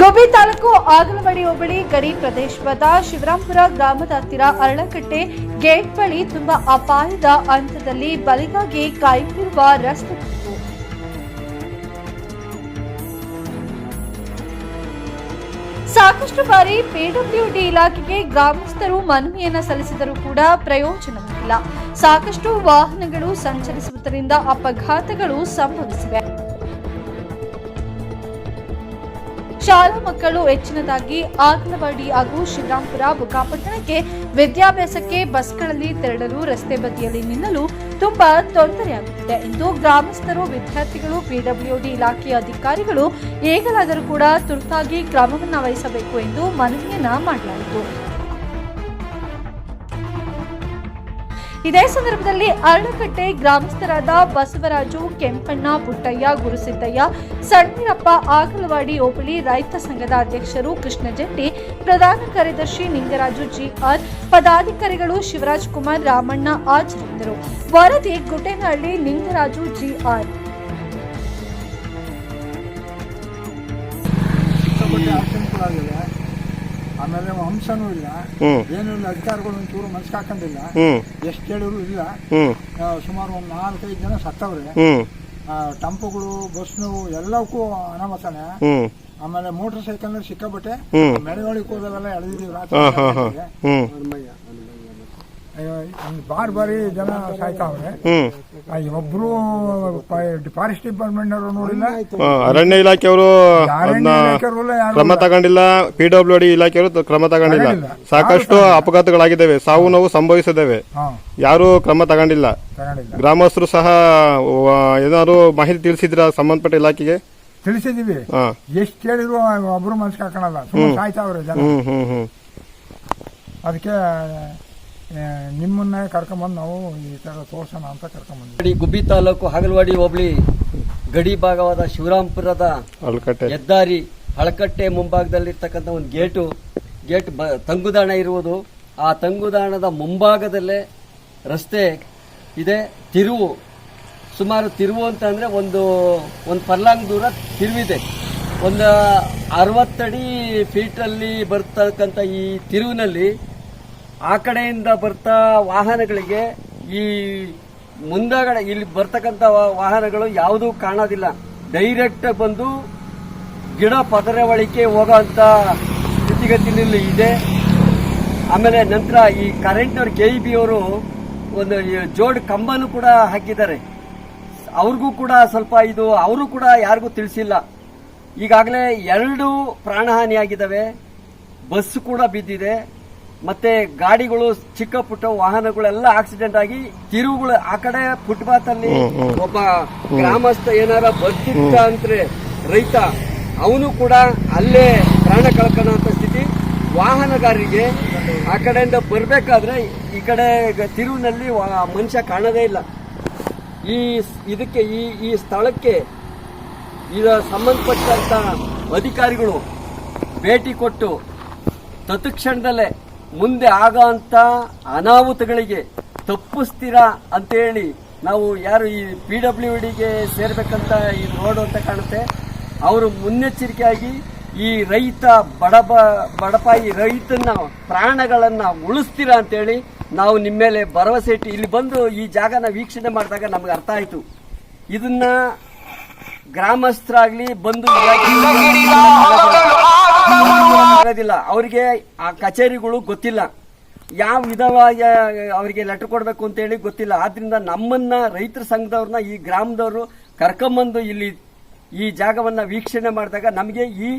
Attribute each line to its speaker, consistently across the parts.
Speaker 1: ಗೋಬಿ ತಾಲೂಕು ಆಗಲವಾಡಿ ಹೋಬಳಿ ಗಡಿ ಪ್ರದೇಶದ ಶಿವರಾಂಪುರ ಗ್ರಾಮದ ಹತ್ತಿರ ಅರಳಕಟ್ಟೆ ಗೇಟ್ ಬಳಿ ತುಂಬಾ ಅಪಾಯದ ಹಂತದಲ್ಲಿ ಬಲಿಗಾಗಿ ಕಾಯುತ್ತಿರುವ ರಸ್ತೆ ಸಾಕಷ್ಟು ಬಾರಿ ಪಿಡಬ್ಲ್ಯೂಡಿ ಇಲಾಖೆಗೆ ಗ್ರಾಮಸ್ಥರು ಮನವಿಯನ್ನ ಸಲ್ಲಿಸಿದರೂ ಕೂಡ ಪ್ರಯೋಜನವಿಲ್ಲ ಸಾಕಷ್ಟು ವಾಹನಗಳು ಸಂಚರಿಸುವುದರಿಂದ ಅಪಘಾತಗಳು ಸಂಭವಿಸಿವೆ. ಶಾಲಾ ಮಕ್ಕಳು ಹೆಚ್ಚಿನದಾಗಿ ಆಗನವಾಡಿ ಹಾಗೂ ಶಿವರಾಂಪುರ ಬುಕ್ಕಾಪಟ್ಟಣಕ್ಕೆ ವಿದ್ಯಾಭ್ಯಾಸಕ್ಕೆ ಬಸ್ಗಳಲ್ಲಿ ತೆರಳಲು ರಸ್ತೆ ಬದಿಯಲ್ಲಿ ನಿಲ್ಲಲು ತುಂಬಾ ತೊಂದರೆಯಾಗುತ್ತಿದೆ ಎಂದು ಗ್ರಾಮಸ್ಥರು, ವಿದ್ಯಾರ್ಥಿಗಳು ಪಿಡಬ್ಲ್ಯೂಡಿ ಇಲಾಖೆಯ ಅಧಿಕಾರಿಗಳು ಈಗಲಾದರೂ ಕೂಡ ತುರ್ತಾಗಿ ಕ್ರಮವನ್ನು ವಹಿಸಬೇಕು ಎಂದು ಮನವಿಯನ್ನ ಮಾಡಲಾಯಿತು. ಇದೇ ಸಂದರ್ಭದಲ್ಲಿ ಅರಳಕಟ್ಟೆ ಗ್ರಾಮಸ್ಥರಾದ ಬಸವರಾಜು, ಕೆಂಪಣ್ಣ, ಪುಟ್ಟಯ್ಯ, ಗುರುಸಿದ್ದಯ್ಯ, ಸಣ್ಣೀರಪ್ಪ ಆಗಲವಾಡಿ ಹೋಬಳಿ, ರೈತ ಸಂಘದ ಅಧ್ಯಕ್ಷರು, ಕೃಷ್ಣ ಪ್ರಧಾನ ಕಾರ್ಯದರ್ಶಿ ನಿಂಗರಾಜು ಜಿಆರ್ ಪದಾಧಿಕಾರಿಗಳು ಶಿವರಾಜ್ ಕುಮಾರ್, ರಾಮಣ್ಣ ಹಾಜರಿದ್ದರು. ವರದಿ ಗುಟೇನಹಳ್ಳಿ ನಿಂಗರಾಜು ಜಿಆರ್
Speaker 2: ಆಗಿವೆ ಆಮೇಲೆ ಹಂಸನೂ ಇಲ್ಲ. ಏನೂ ಇಲ್ಲ ಅಧಿಕಾರಿಗಳು ಒಂಚೂರು ಮನ್ಸಿಗೆ ಹಾಕೊಂಡಿಲ್ಲ.
Speaker 3: ಹ್ಮ್.
Speaker 2: ಎಷ್ಟು ಹೇಳಿದ್ರು ಇಲ್ಲ.
Speaker 3: ಹ್ಮ್.
Speaker 2: ಸುಮಾರು ಒಂದು ನಾಲ್ಕೈದು ಜನ ಸತ್ತವ್ರೆ.
Speaker 3: ಹ್ಮ್.
Speaker 2: ಆ, ಟೆಂಪೋಗಳು ಬಸ್ನು ಎಲ್ಲಕ್ಕೂ ಅನಾಮತಾನೆ.
Speaker 3: ಹ್ಮ್.
Speaker 2: ಆಮೇಲೆ ಮೋಟರ್ ಸೈಕಲ್ ಸಿಕ್ಕಾಪಟ್ಟೆ
Speaker 3: ಹ್ಮ್.
Speaker 2: ಮೆರವಣಿಗೆ ಹೋದವೆಲ್ಲ ಎಳೆದಿದ್ದೀವಿ ರಾತ್ರಿ
Speaker 3: ಹಾ ಹಾ ಹಾ ಹ್ಮ್
Speaker 2: ಅಯ್ಯೋ, ಇಲ್ಲಿ ಬಾರಿ ಬಾರಿ ಜನ ಸಾಯ್ತಾವ್ರೆ. ಒಬ್ರು ಫಾರೆಸ್ಟ್ ಡಿಪಾರ್ಟ್ಮೆಂಟ್ ನೋಡಿಲ್ಲ.
Speaker 3: ಅರಣ್ಯ ಇಲಾಖೆಯವರು ಕ್ರಮ ತಗೊಂಡಿಲ್ಲ. ಪಿ ಡಬ್ಲ್ಯೂ ಡಿ ಇಲಾಖೆಯವರು ಕ್ರಮ ತಗೊಂಡಿಲ್ಲ. ಸಾಕಷ್ಟು ಅಪಘಾತಗಳಾಗಿದ್ದಾವೆ. ಸಾವು ನೋವು ಸಂಭವಿಸಿದ್ದೇವೆ. ಯಾರು ಕ್ರಮ ತಗೊಂಡಿಲ್ಲ. ಗ್ರಾಮಸ್ಥರು ಸಹ ಏನಾದ್ರು ಮಾಹಿತಿ ತಿಳಿಸಿದ್ರ ಸಂಬಂಧಪಟ್ಟ ಇಲಾಖೆಗೆ?
Speaker 2: ತಿಳಿಸಿದೀವಿ ಎಷ್ಟು ಕೇಳಿದ್ರು ಒಬ್ರು ಮನ್ಸ್ ಸುಮ್ಮನೆ ಸಾಯ್ತಾವ್ರೆ ಜನ.
Speaker 3: ಹ್ಮ್.
Speaker 2: ಅದಕ್ಕೆ ನಿಮ್ಮನ್ನ ಕರ್ಕೊಂಬಂದು ನಾವು ಈ ತರ ತೋರ್ಸೋಣ ಅಂತ ಕರ್ಕೊಂಬಂದ್ವಿ.
Speaker 4: ಗಡಿ ಗುಬ್ಬಿ ತಾಲೂಕು ಹಾಗಲವಾಡಿ ಹೋಬಳಿ ಗಡಿ ಭಾಗವಾದ ಶಿವರಾಂಪುರದ
Speaker 3: ಅಳ್ಕಟ್ಟೆ.
Speaker 4: ಹೆದ್ದಾರಿ ಹಳಕಟ್ಟೆ ಮುಂಭಾಗದಲ್ಲಿರ್ತಕ್ಕಂಥ ಒಂದು ಗೇಟು ಗೇಟ್ ಬ ತಂಗುದಾಣ ಇರುವುದು. ಆ ತಂಗುದಾಣದ ಮುಂಭಾಗದಲ್ಲೇ ರಸ್ತೆ ಇದೆ. ತಿರುವು ಸುಮಾರು ತಿರುವು ಅಂತ ಅಂದರೆ ಒಂದು ಒಂದು ಪರ್ಲಾಂಗ್ ದೂರ ತಿರುವಿದೆ. ಒಂದು ಅರವತ್ತಡಿ ಫೀಟಲ್ಲಿ ಬರ್ತಕ್ಕಂಥ ಈ ತಿರುವಿನಲ್ಲಿ ಆ ಕಡೆಯಿಂದ ಬರ್ತಾ ವಾಹನಗಳಿಗೆ ಈ ಮುಂದಗಡೆ ಇಲ್ಲಿ ಬರ್ತಕ್ಕಂಥ ವಾಹನಗಳು ಯಾವುದೂ ಕಾಣೋದಿಲ್ಲ. ಡೈರೆಕ್ಟ್ ಬಂದು ಗಿಡ ಪದರವಳಿಕೆ ಹೋಗೋಂಥ ಸ್ಥಿತಿಗತಿನಲ್ಲಿ ಇದೆ. ಆಮೇಲೆ ನಂತರ ಈ ಕರೆಂಟ್ ಅವ್ರ ಕೆ ಇ ಬಿ ಅವರು ಒಂದು ಜೋಡ್ ಕಂಬನು ಕೂಡ ಹಾಕಿದ್ದಾರೆ. ಅವ್ರಿಗೂ ಕೂಡ ಸ್ವಲ್ಪ ಇದು, ಅವರು ಕೂಡ ಯಾರಿಗೂ ತಿಳಿಸಿಲ್ಲ. ಈಗಾಗಲೇ ಎರಡು ಪ್ರಾಣಹಾನಿಯಾಗಿದ್ದಾವೆ. ಬಸ್ ಕೂಡ ಬಿದ್ದಿದೆ. ಮತ್ತೆ ಗಾಡಿಗಳು ಚಿಕ್ಕ ಪುಟ್ಟ ವಾಹನಗಳೆಲ್ಲ ಆಕ್ಸಿಡೆಂಟ್ ಆಗಿ ತಿರುಗಳು ಆ ಕಡೆ ಫುಟ್ಪಾತ್ ಅಲ್ಲಿ ಒಬ್ಬ ಗ್ರಾಮಸ್ಥ ಏನಾರ ಬರ್ತಿದ್ದ ಅಂದ್ರೆ ರೈತ ಅವನು ಕೂಡ ಅಲ್ಲೇ ಪ್ರಾಣ ಕಳ್ಕೊಳ್ಳೋ ಸ್ಥಿತಿ. ವಾಹನಗಾರರಿಗೆ ಆ ಕಡೆಯಿಂದ ಬರಬೇಕಾದ್ರೆ ಈ ಕಡೆ ತಿರುವಿನಲ್ಲಿ ಮನುಷ್ಯ ಕಾಣದೇ ಇಲ್ಲ. ಈ ಇದಕ್ಕೆ ಈ ಈ ಸ್ಥಳಕ್ಕೆ ಇದ ಸಂಬಂಧಪಟ್ಟಂತ ಅಧಿಕಾರಿಗಳು ಭೇಟಿ ಕೊಟ್ಟು ತತ್ಕ್ಷಣದಲ್ಲೇ ಮುಂದೆ ಆಗಂತ ಅನಾಹುತಗಳಿಗೆ ತಪ್ಪಿಸ್ತೀರಾ ಅಂತೇಳಿ ನಾವು ಯಾರು ಈ ಪಿ ಡಬ್ಲ್ಯೂ ಡಿಗೆ ಸೇರ್ಬೇಕಂತ ಈ ರೋಡ್ ಅಂತ ಕಾಣುತ್ತೆ. ಅವರು ಮುನ್ನೆಚ್ಚರಿಕೆಯಾಗಿ ಈ ರೈತ ಬಡಬ, ಬಡಪಾಯಿ ರೈತನ ಪ್ರಾಣಗಳನ್ನು ಉಳಿಸ್ತೀರಾ ಅಂತೇಳಿ ನಾವು ನಿಮ್ಮ ಮೇಲೆ ಭರವಸೆ ಇಟ್ಟು ಇಲ್ಲಿ ಬಂದು ಈ ಜಾಗನ ವೀಕ್ಷಣೆ ಮಾಡಿದಾಗ ನಮ್ಗೆ ಅರ್ಥ ಆಯಿತು. ಇದನ್ನ ಗ್ರಾಮಸ್ಥರಾಗ್ಲಿ ಬಂದು ಆಗೋದಿಲ್ಲ ಅವರಿಗೆ ಆ ಕಚೇರಿಗಳು ಗೊತ್ತಿಲ್ಲ. ಯಾವ ವಿಧವಾಗಿ ಅವರಿಗೆ ಲೆಟರ್ ಕೊಡಬೇಕು ಅಂತೇಳಿ ಗೊತ್ತಿಲ್ಲ. ಆದ್ರಿಂದ ನಮ್ಮನ್ನ, ರೈತರ ಸಂಘದವ್ರನ್ನ, ಈ ಗ್ರಾಮದವರು ಕರ್ಕೊಂಬಂದು ಇಲ್ಲಿ ಈ ಜಾಗವನ್ನ ವೀಕ್ಷಣೆ ಮಾಡಿದಾಗ ನಮಗೆ ಈ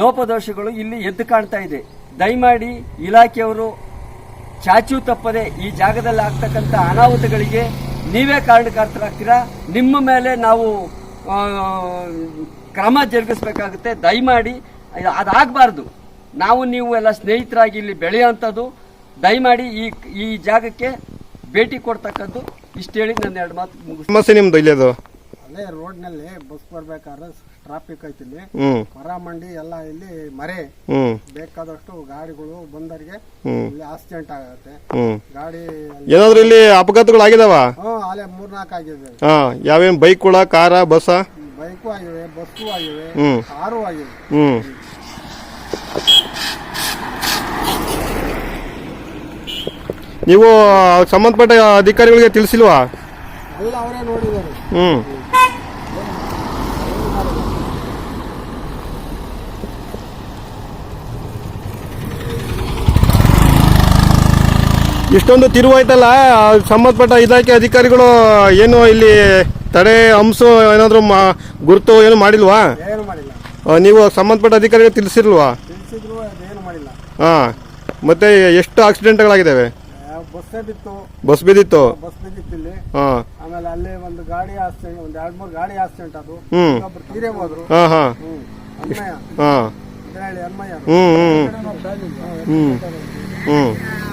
Speaker 4: ಲೋಪದೋಷಗಳು ಇಲ್ಲಿ ಎದ್ದು ಕಾಣ್ತಾ ಇದೆ. ದಯಮಾಡಿ ಇಲಾಖೆಯವರು ಚಾಚು ತಪ್ಪದೆ ಈ ಜಾಗದಲ್ಲಿ ಆಗ್ತಕ್ಕಂಥ ಅನಾಹುತಗಳಿಗೆ ನೀವೇ ಕಾರಣಕರ್ತರಾಗ್ತೀರಾ? ನಿಮ್ಮ ಮೇಲೆ ನಾವು ಕ್ರಮ ಜರುಗಿಸಬೇಕಾಗುತ್ತೆ. ದಯಮಾಡಿ ಅದಾಗಬಾರ್ದು. ನಾವು ನೀವು ಎಲ್ಲ ಸ್ನೇಹಿತರಾಗಿ ಇಲ್ಲಿ ಬೆಳೆಯುವಂಥದ್ದು ದಯಮಾಡಿ ಈ ಈ ಜಾಗಕ್ಕೆ ಭೇಟಿ ಕೊಡ್ತಕ್ಕದ್ದು ಇಷ್ಟು ಹೇಳಿ ನನ್ನ ಎರಡು ಮಾತು ಮುಗಿಸ್
Speaker 3: ಸಮಸ್ಯೆ ನಿಮ್ದು ಇಲ್ಲದು
Speaker 5: ಅಲ್ಲೇ ರೋಡ್ನಲ್ಲಿ ಬಸ್ ಬರ್ಬೇಕಾದ್ರೆ ಟ್ರಾಫಿಕ್ ಐತಿ ಇಲ್ಲಿ. ಹೊರ ಮಂಡಿ ಎಲ್ಲ ಇಲ್ಲಿ ಮರೆ.
Speaker 3: ಹ್ಮ್.
Speaker 5: ಬೇಕಾದಷ್ಟು ಗಾಡಿಗಳು ಬಂದರಿಗೆ
Speaker 3: ಹ್ಮ್.
Speaker 5: ಇಲ್ಲಿ ಆಕ್ಸಿಡೆಂಟ್ ಆಗುತ್ತೆ. ಗಾಡಿ
Speaker 3: ಏನಾದ್ರೂ ಇಲ್ಲಿ ಅಪಘಾತಗಳು ಆಗಿದಾವ?
Speaker 5: ಹ್ಞೂ ಅಲ್ಲೇ ಮೂರ್ನಾಲ್ಕು ಆಗಿದೆ
Speaker 3: ಹಾ ಯಾವೇನ್ ಬೈಕ್ಗಳ ಕಾರ ಬಸ್
Speaker 5: ಬೈಕು ಆಗಿವೆ ಬಸ್ಸು ಆಗಿವೆ
Speaker 3: ಹ್ಮ್.
Speaker 5: ಕಾರು ಆಗಿವೆ.
Speaker 3: ಹ್ಮ್. ನೀವು ಸಂಬಂಧಪಟ್ಟ ಅಧಿಕಾರಿಗಳಿಗೆ ತಿಳಿಸಿಲ್ವಾ? ಹ್ಮ್. ಇಷ್ಟೊಂದು ತಿರುವು ಆಯ್ತಲ್ಲ ಸಂಬಂಧಪಟ್ಟ ಇಲಾಖೆ ಅಧಿಕಾರಿಗಳು ಏನು ಇಲ್ಲಿ ತಡೆ ಅಂಶ ಏನಾದರೂ ಮಾ ಗುರುತು ಏನು ಮಾಡಿಲ್ವಾ? ನೀವು ಸಂಬಂಧಪಟ್ಟ ಅಧಿಕಾರಿಗಳು ತಿಳಿಸಿಲ್ವಾ? ಹಾಂ. ಮತ್ತೆ ಎಷ್ಟು ಆಕ್ಸಿಡೆಂಟ್ಗಳಾಗಿದ್ದಾವೆ?
Speaker 5: ಬಸ್ಸೇ ಬಿತ್ತು
Speaker 3: ಬಸ್ ಬಿದ್ದಿತ್ತು?
Speaker 5: ಬಸ್ ಬಿದ್ದಿತ್ತು ಇಲ್ಲಿ.
Speaker 3: ಹಾಂ.
Speaker 5: ಆಮೇಲೆ ಅಲ್ಲಿ ಒಂದು ಗಾಡಿ ಆಕ್ಸಿಡೆಂಟ್ ಒಂದು ಎರಡು ಮೂರು ಗಾಡಿ ಆಕ್ಸಿಡೆಂಟ್ ಅದು.
Speaker 3: ಹ್ಮ್.
Speaker 5: ಒಬ್ರು ತೀರೇ ಹೋದ್ರು.
Speaker 3: ಹಾಂ ಹಾಂ.
Speaker 5: ಹ್ಮ್. ಅನ್ಮಯ್ಯ
Speaker 3: ಹಾಂ.
Speaker 5: ಇದರಲ್ಲಿ ಅನ್ಮಯ್ಯ
Speaker 3: ಹ್ಞೂ ಹ್ಞೂ ಹ್ಞೂ ಹ್ಞೂ